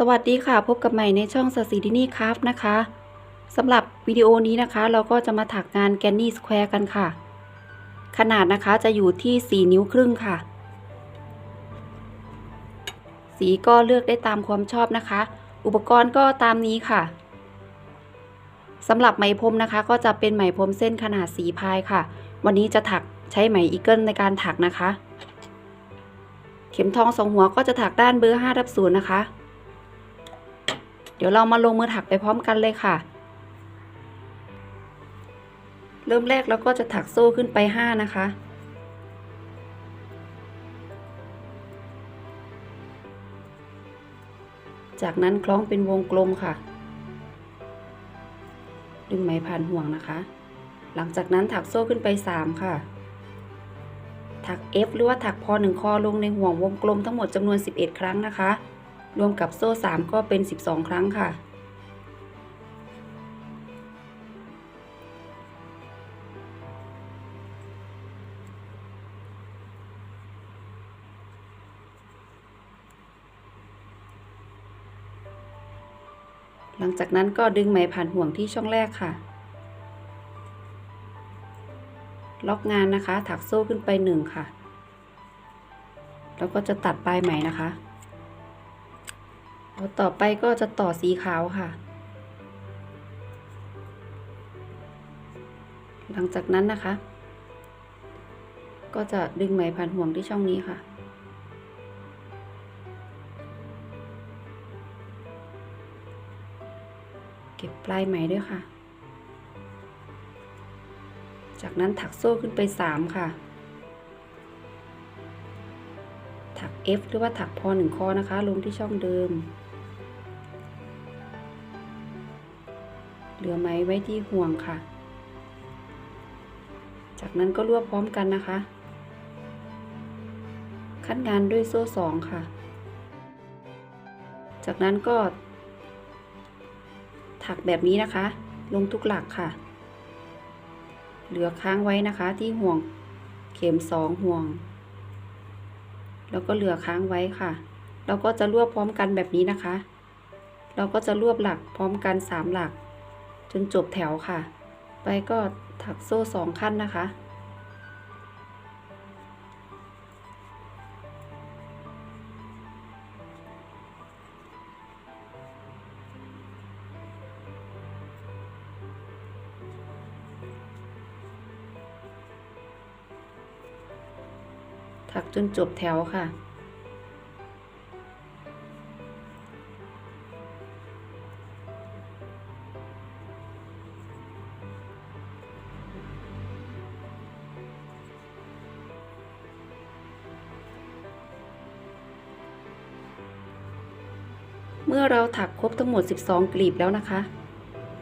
สวัสดีค่ะ พบกับใหม่ในช่องสสีดินี่ครับนะคะสำหรับวิดีโอนี้นะคะ เราก็จะมาถักงานแกนนี่สแควร์กันค่ะ ขนาดนะคะจะอยู่ที่ 4 นิ้วครึ่งค่ะ สีก็เลือกได้ตามความชอบนะคะ อุปกรณ์ก็ตามนี้ค่ะสำหรับไหมพรมนะคะ ก็จะเป็นไหมพรมเส้นขนาดสีพายค่ะ วันนี้จะถักใช้ไหมอีเกิลในการถักนะคะ เข็มทองสองหัวก็จะถักด้านเบอร์5ทับศูนย์นะคะ เดี๋ยวเรามาลงมือถักไปพร้อมกันเลยค่ะ เริ่มแรกเราก็จะถักโซ่ขึ้นไป 5 นะคะจากนั้นคล้องเป็นวงกลมค่ะ ดึงไหมผ่านห่วงนะคะ หลังจากนั้นถักโซ่ขึ้นไป 3 ค่ะ ถัก F หรือว่าถักพอหนึ่งคอลงในห่วงวงกลมทั้งหมดจำนวน 11 ครั้งนะคะ รวมกับโซ่ 3 ก็เป็น 12 ครั้งค่ะ หลังจากนั้นก็ดึงไหมผ่านห่วงที่ช่องแรกค่ะ ล็อกงานนะคะ ถักโซ่ขึ้นไปหนึ่งค่ะ แล้วก็จะตัดปลายไหมนะคะ แล้วต่อไปก็จะต่อสีขาวค่ะ หลังจากนั้นนะคะ ก็จะดึงไหมผ่านห่วงที่ช่องนี้ค่ะเก็บปลายไหมด้วยค่ะ จากนั้นถักโซ่ขึ้นไป 3 ค่ะ ถัก F หรือว่าถักพอหนึ่งคอนะคะ ลงที่ช่องเดิม ลือไหมไว้ที่ห่วงค่ะ จากนั้นก็รวบพร้อมกันนะคะ คัดงานด้วยโซ่สองค่ะ จากนั้นก็ ถักแบบนี้นะคะ ลงทุกหลักค่ะ เหลือค้างไว้นะคะที่ห่วงเข็มสองห่วง แล้วก็เหลือค้างไว้ค่ะ เราก็จะรวบพร้อมกันแบบนี้นะคะเราก็จะรวบหลักพร้อมกันสามหลัก นจบแถวค่ะ ไปก็ถักโซ่สองขั้นนะคะ ถักจนจบแถวค่ะ เมื่อเราถักครบทั้งหมด 12 กลีบแล้วนะคะ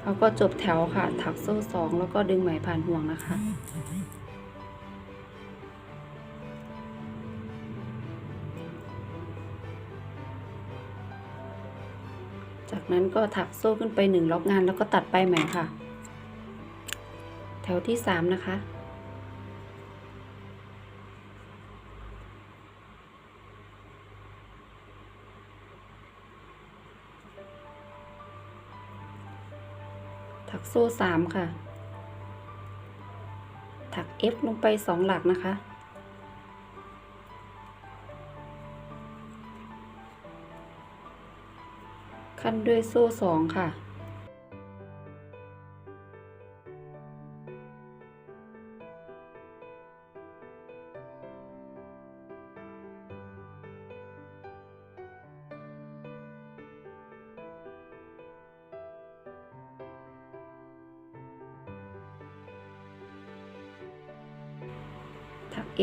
เราก็จบแถวค่ะ ถักโซ่2แล้วก็ดึงไหมผ่านห่วงนะคะ จากนั้นก็ถักโซ่ขึ้นไปหนึ่งล็อกงานแล้วก็ตัดไปไหมค่ะ แถวที่สามนะคะ โซ่สามค่ะ ถัก F ลงไปสองหลักนะคะ ขั้นด้วยโซ่สองค่ะ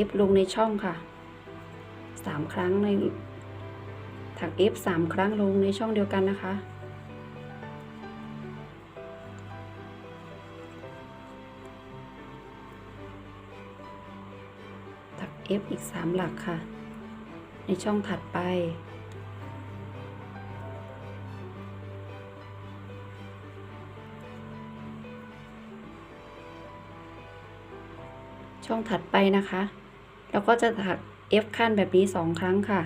F ลงในช่องค่ะสามครั้งในถัก F 3 ครั้งลงในช่องเดียวกันนะคะ ถัก F อีก 3 หลักค่ะ ในช่องถัดไปช่องถัดไปนะคะ แล้วก็จะถัก F ขั้นแบบนี้ 2 ครั้งค่ะ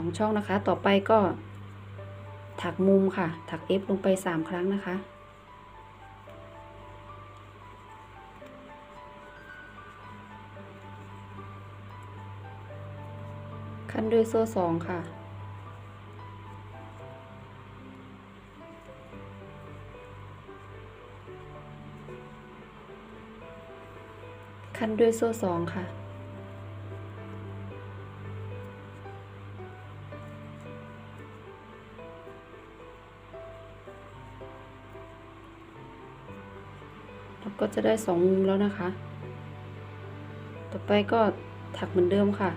องช่องนะคะ ต่อไปก็ ถักมุมค่ะ ถัก F ลงไปสามครั้งนะคะ ขั้นด้วยโซ่สองค่ะ ขั้นด้วยโซ่สองค่ะ เราก็จะได้สองมุมแล้วนะคะ ต่อไปก็ถักเหมือนเดิมค่ะ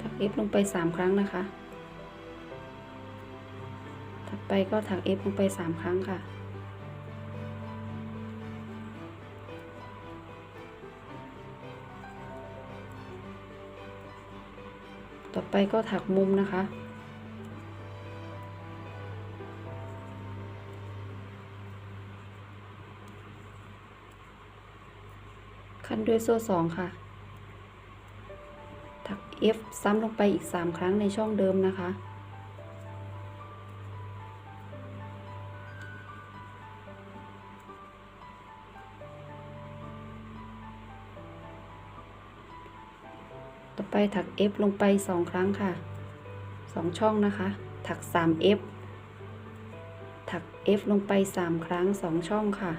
ถัก F ลงไปสามครั้งนะคะ ไปก็ถัก F ลงไปสามครั้งค่ะ ต่อไปก็ถักมุมนะคะขั้นด้วยโซ่สองค่ะ ถัก F ซ้ำลงไปอีก 3 ครั้งในช่องเดิมนะคะ ต่อไปถัก F ลงไป 2 ครั้งค่ะ 2 ช่องนะคะ ถัก 3F ถัก F ลงไป 3 ครั้ง 2 ช่องค่ะ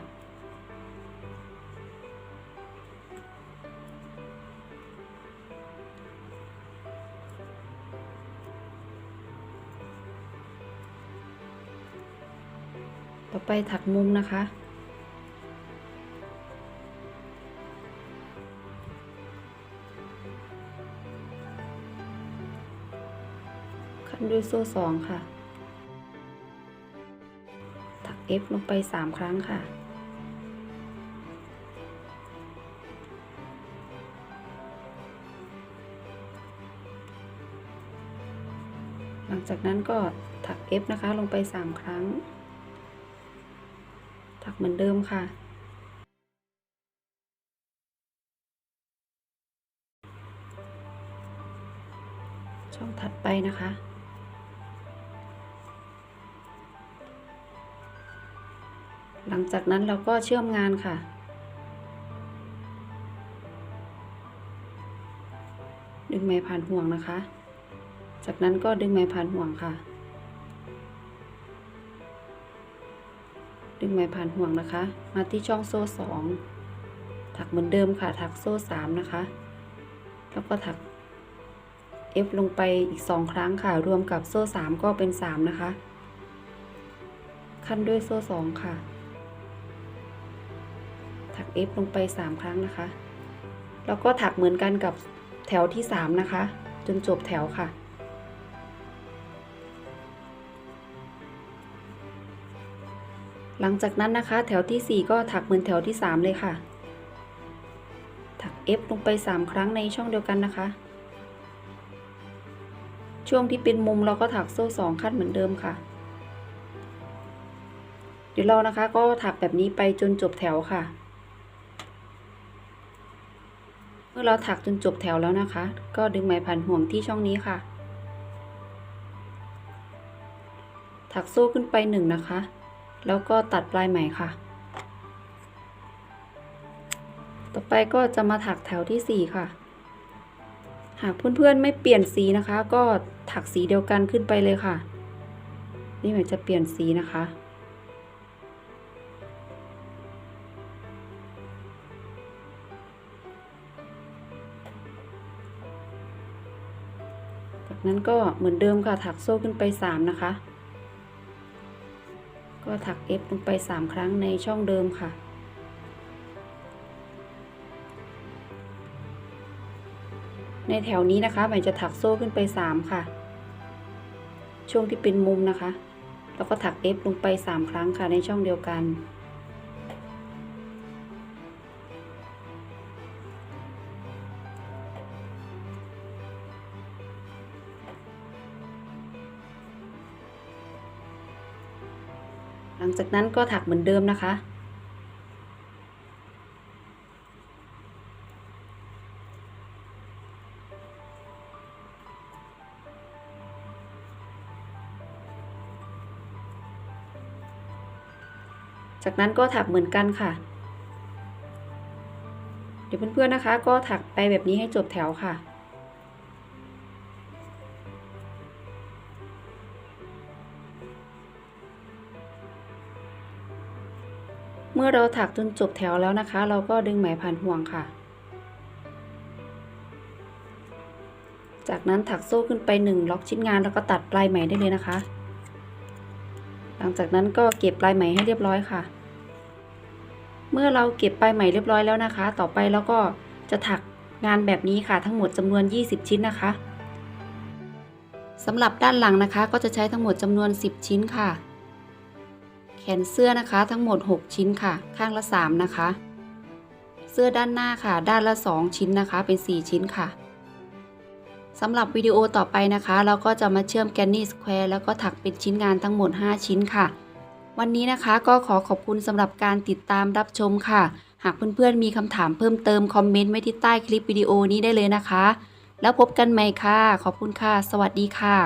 ต่อไปถักมุมนะคะ ด้วยโซ่สองค่ะ ถัก F ลงไปสามครั้งค่ะ หลังจากนั้นก็ถัก F นะคะลงไปสามครั้ง ถักเหมือนเดิมค่ะช่องถัดไปนะคะ หลังจากนั้นเราก็เชื่อมงานค่ะ ดึงไหมผ่านห่วงนะคะ จากนั้นก็ดึงไหมผ่านห่วงค่ะ ดึงไหมผ่านห่วงนะคะ มาที่ช่องโซ่สองถักเหมือนเดิมค่ะ ถักโซ่สามนะคะ แล้วก็ถัก F ลงไปอีกสองครั้งค่ะ รวมกับโซ่สามก็เป็นสามนะคะ ขั้นด้วยโซ่สองค่ะ ถัก F ลงไปสามครั้งนะคะ แล้วก็ถักเหมือนกันกับแถวที่สามนะคะ จนจบแถวค่ะ หลังจากนั้นนะคะ แถวที่ 4 ก็ถักเหมือนแถวที่ 3 เลยค่ะ ถัก F ลงไป 3 ครั้งในช่องเดียวกันนะคะ ช่วงที่เป็นมุมเราก็ถักโซ่2ขั้นเหมือนเดิมค่ะเดี๋ยวเรานะคะก็ถักแบบนี้ไปจนจบแถวค่ะ เมื่ อเราถักจนจบแถวแล้วนะคะ ก็ดึงไหมพันห่วงที่ช่องนี้ค่ะ ถักโซ่ขึ้นไปหนึ่งนะคะ แล้วก็ตัดปลายไหมค่ะ ต่อไปก็จะมาถักแถวที่ 4 ค่ะ หากเพื่อนๆไม่เปลี่ยนสีนะคะ ก็ถักสีเดียวกันขึ้นไปเลยค่ะ นี่หมายจะเปลี่ยนสีนะคะ จากนั้นก็เหมือนเดิมค่ะถักโซ่ขึ้นไป 3 นะคะ ก็ถัก F ลงไป 3 ครั้งในช่องเดิมค่ะ ในแถวนี้นะคะหมายจะถักโซ่ขึ้นไป 3 ค่ะ ช่วงที่เป็นมุมนะคะ แล้วก็ถัก F ลงไป 3 ครั้งค่ะในช่องเดียวกัน จากนั้นก็ถักเหมือนเดิมนะคะ จากนั้นก็ถักเหมือนกันค่ะ เดี๋ยวเพื่อนๆนะคะ ก็ถักไปแบบนี้ให้จบแถวค่ะ เมื่อเราถักจนจบแถวแล้วนะคะ เราก็ดึงไหมผ่านห่วงค่ะ จากนั้นถักโซ่ขึ้นไป 1 ล็อกชิ้นงานแล้วก็ตัดปลายไหมได้เลยนะคะ หลังจากนั้นก็เก็บปลายไหมให้เรียบร้อยค่ะ เมื่อเราเก็บปลายไหมเรียบร้อยแล้วนะคะ ต่อไปเราก็จะถักงานแบบนี้ค่ะทั้งหมดจำนวน 20 ชิ้นนะคะสำหรับด้านหลังนะคะก็จะใช้ทั้งหมดจำนวน 10 ชิ้นค่ะ แขนเสื้อนะคะทั้งหมด 6 ชิ้นค่ะ ข้างละ 3 นะคะ เสื้อด้านหน้าค่ะ ด้านละ 2 ชิ้นนะคะ เป็น 4 ชิ้นค่ะสำหรับวิดีโอต่อไปนะคะ เราก็จะมาเชื่อมแกนนี่สแควร์แล้วก็ถักเป็นชิ้นงานทั้งหมด 5 ชิ้นค่ะ วันนี้นะคะก็ขอขอบคุณสำหรับการติดตามรับชมค่ะ หากเพื่อนๆมีคำถามเพิ่มเติมคอมเมนต์ไว้ที่ใต้คลิปวิดีโอนี้ได้เลยนะคะ แล้วพบกันใหม่ค่ะ ขอบคุณค่ะ สวัสดีค่ะ